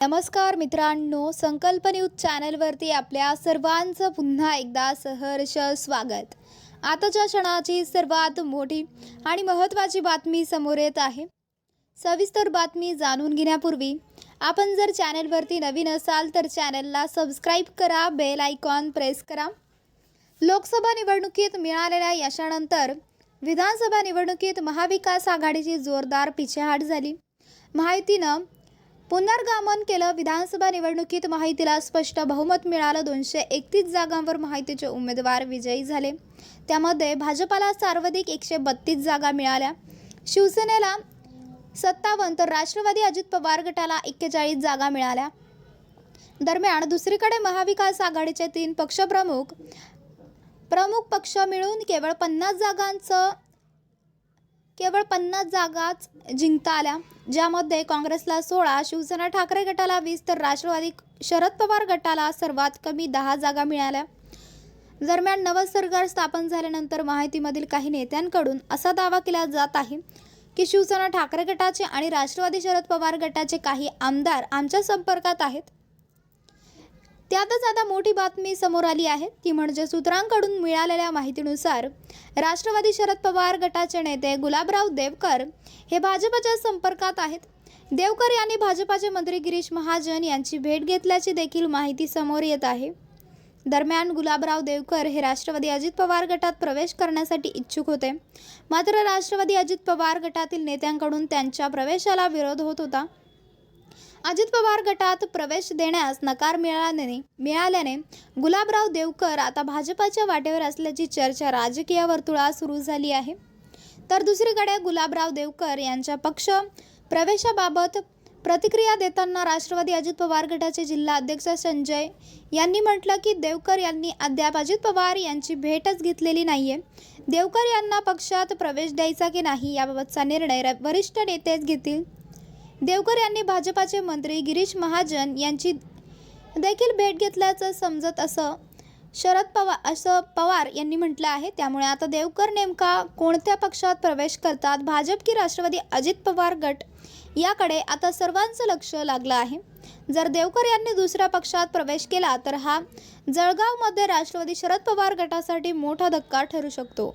नमस्कार मित्रांनो संकल्प न्यूज चॅनलवरती आपल्या सर्वांचं पुन्हा एकदा सहर्ष स्वागत. आताच्या क्षणाची सर्वात मोठी आणि महत्त्वाची बातमी समोर येत आहे. सविस्तर बातमी जाणून घेण्यापूर्वी आपण जर चॅनलवरती नवीन असाल तर चॅनलला सबस्क्राईब करा बेल आयकॉन प्रेस करा. लोकसभा निवडणुकीत मिळालेल्या यशानंतर विधानसभा निवडणुकीत महाविकास आघाडीची जोरदार पिछेहाट झाली. महायुतीनं पुनर्गमन केलं विधानसभा निवडणुकीत माहितीला स्पष्ट बहुमत मिळालं. दोनशे एकतीस जागांवर माहितीचे उमेदवार विजयी झाले. त्यामध्ये भाजपाला सर्वाधिक एकशे बत्तीस जागा मिळाल्या. शिवसेनेला सत्तावन्न तर राष्ट्रवादी अजित पवार गटाला एक्केचाळीस जागा मिळाल्या. दरम्यान दुसरीकडे महाविकास आघाडीचे तीन पक्षप्रमुख प्रमुख पक्ष मिळून केवळ पन्नास जागांचं केवळ पन्नास जागाच जिंकता आल्या. ज्यामध्ये काँग्रेसला सोळा शिवसेना ठाकरे गटाला वीस तर राष्ट्रवादी शरद पवार गटाला सर्वात कमी दहा जागा मिळाल्या. दरम्यान नवं सरकार स्थापन झाल्यानंतर माहितीमधील काही नेत्यांकडून असा दावा केला जात आहे की शिवसेना ठाकरे गटाचे आणि राष्ट्रवादी शरद पवार गटाचे काही आमदार आमच्या संपर्कात आहेत. त्यातच आता मोठी बातमी समोर आली आहे. ती म्हणजे सूत्रांकडून मिळालेल्या माहितीनुसार राष्ट्रवादी शरद पवार गटाचे नेते गुलाबराव देवकर हे भाजपच्या संपर्कात आहेत. देवकर यांनी भाजपाचे मंत्री गिरीश महाजन यांची भेट घेतल्याची देखील माहिती समोर येत आहे. दरम्यान गुलाबराव देवकर हे राष्ट्रवादी अजित पवार गटात प्रवेश करण्यासाठी इच्छुक होते. मात्र राष्ट्रवादी अजित पवार गटातील नेत्यांकडून त्यांच्या प्रवेशाला विरोध होत होता. अजित पवार गटात प्रवेश देण्यास नकार मिळाल्याने मिळाल्याने गुलाबराव देवकर आता भाजपाच्या वाटेवर असल्याची चर्चा राजकीय वर्तुळात सुरू झाली आहे. तर दुसरीकडे गुलाबराव देवकर यांच्या पक्ष प्रवेशाबाबत प्रतिक्रिया देताना राष्ट्रवादी अजित पवार गटाचे जिल्हा अध्यक्ष संजय यांनी म्हटलं की देवकर यांनी अद्याप अजित पवार यांची भेटच घेतलेली नाहीये. देवकर यांना पक्षात प्रवेश द्यायचा की नाही याबाबतचा निर्णय वरिष्ठ नेतेच घेतील. देवकर यांनी भाजपाचे मंत्री गिरीश महाजन यांची देखील भेट घेतल्याचं समजत असं शरद पवार असं पवार यांनी म्हटलं आहे. त्यामुळे आता देवकर नेमका कोणत्या पक्षात प्रवेश करतात? भाजप की राष्ट्रवादी अजित पवार गट? याकडे आता सर्वांचं लक्ष लागलं आहे. जर देवकर यांनी दुसऱ्या पक्षात प्रवेश केला तर हा जळगावमध्ये राष्ट्रवादी शरद पवार गटासाठी मोठा धक्का ठरू शकतो.